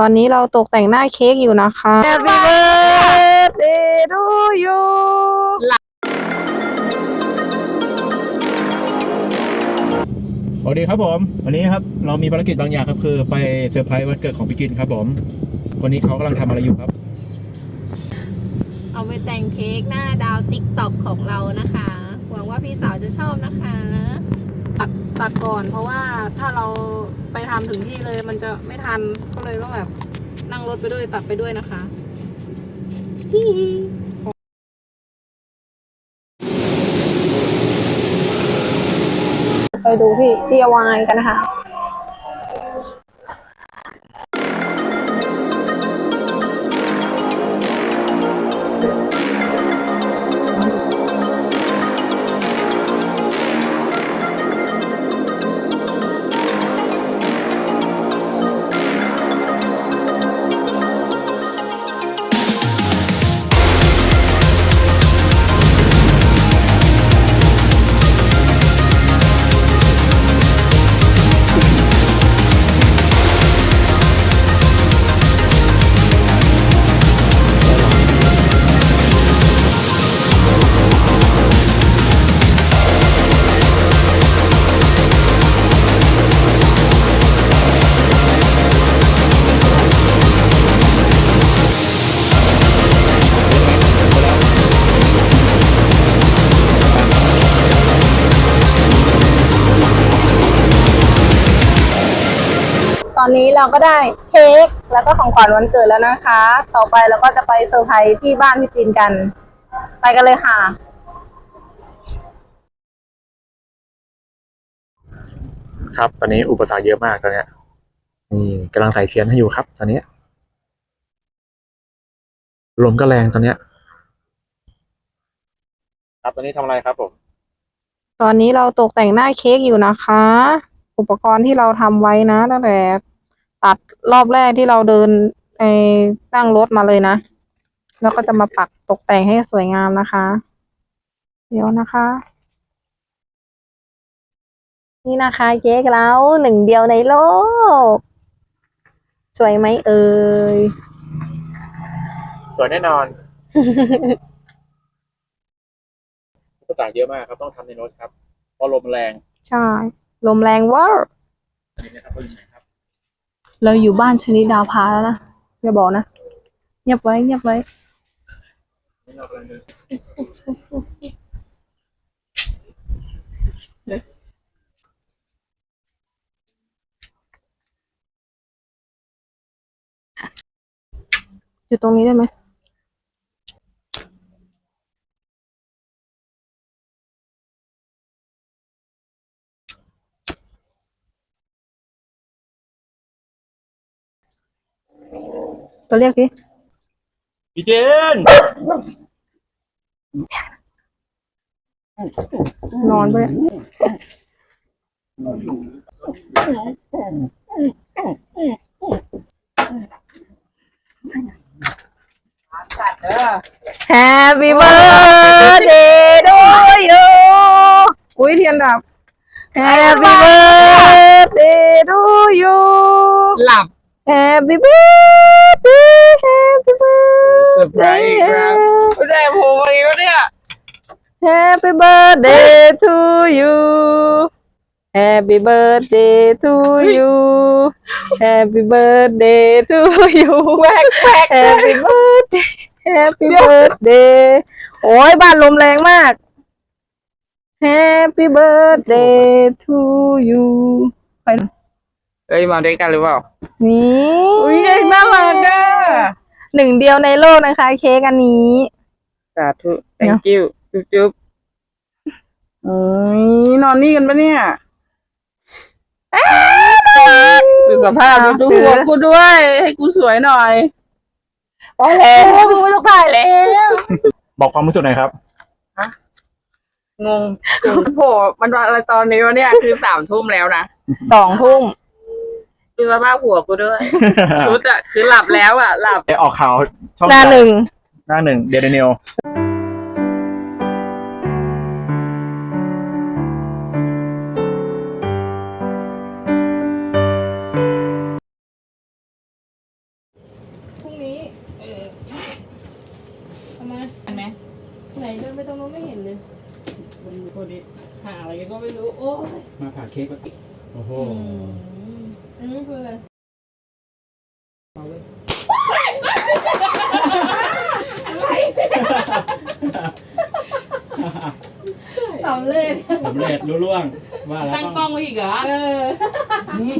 ตอนนี้เราตกแต่งหน้าเค้กอยู่นะคะ Happy birthday to you สวัสดีครับผม วันนี้ครับเรามีภารกิจบางอย่างครับคือไปเซอร์ไพรส์วันเกิดของพี่กินครับผมคนนี้เขากำลังทำอะไรอยู่ครับ เอาไปแต่งเค้กหน้าดาวติ๊กต็อกของเรานะคะ หวังว่าพี่สาวจะชอบนะคะ ตัดตัดก่อนเพราะว่าถ้าเราไปทำถึงที่เลยมันจะไม่ทันก็ เลยต้องแบบนั่งรถไปด้วยตัดไปด้วยนะคะไปดูที่ DIY กันนะคะ อนนี้เราก็ได้เค้กแล้วก็ของขวัญวันเกิดแล้วนะคะ ต่อไปเราก็จะไปเซอร์ไพรส์ที่บ้านพี่จินกัน ไปกันเลยค่ะ ครับ ตอนนี้อุปสรรคเยอะมากตอนเนี้ยนี่กำลังใส่เทียนให้อยู่ครับ ตอนเนี้ยลมก็แรงตอนเนี้ย ครับตอนนี้ทำอะไรครับผม ตอนนี้เราตกแต่งหน้าเค้กอยู่นะคะ อุปกรณ์ที่เราทำไว้นะตั้งแต่ ตัดรอบแรกที่เราเดินไอ้ตั้งรถมาเลยนะ แล้วก็จะมาปักตกแต่งให้สวยงามนะคะ เดี๋ยวนะคะ นี่นะคะเค้กเราหนึ่งเดียวในโลก สวยไหมเอ่ย สวยแน่นอนอุปสรรคเยอะมากครับต้องทำในรถครับเพราะลมแรง ใช่ ลมแรงเวอร์ เราอยู่บ้านชนิดดาวพาแล้วนะอย่าบอกนะเงียบไว้เงียบไว้นี่เรากำลังเดินอยู่ตรงนี้ได้ไหม ตัวเรียกดิพี่เจน นอนไปะเนี่ย Happy birthday to you อุ้ยเทียนดับ Happy birthday to you หลับ Happy birthday Happy เซอร์ไพรส์อีกแล้ว birthday ไม่ได้โผล่มาอีกแล้วเนี่ย Happy birthday to you Happy birthday to you Happy birthday to you แวกแวก Happy birthday Happy birthday โอ้ยบ้านลมแรงมาก Happy birthday to you ไป เอ้ยมาด้วยกันหรือเปล่า นี่อุ้ยเด็กน่ารักอะหนึ่งเดียวในโลกนะคะ เค้กอันนี้ สาธุ thank you จุ๊บจุ๊บโอ้ยนอนนี่กันปะเนี่ยดูสภาพอะดูถือหัวกูด้วย ให้กูสวยหน่อยพอแล้วกูไม่ต้องถ่ายแล้ว บอกความรู้สึกหน่อยครับงงจุดโผล่มันอะไรตอนนี้วะเนี่ย คือสามทุ่มแล้วนะสองทุ่ม ดูสภาพหัวกูด้วย ชุดอะคือหลับแล้วอะหลับไปออกข่าวช่องหน้าหนึ่ง หน้าหนึ่งเดลินิวนี้ เออทำไมอันไหมไหนเดินไปตรงนู้นไม่เห็นเลยมันคนนี้หาอะไรกันก็ไม่รู้ โอ้ยมาผ่าเค้กก็โอ้โหอั นนี้คืออะไรเอาเลยสำเร็จสำเร็จรู้ล่วงว่าแล้วตั้งต้องกล้องไว้อีกเหรอ เออนี่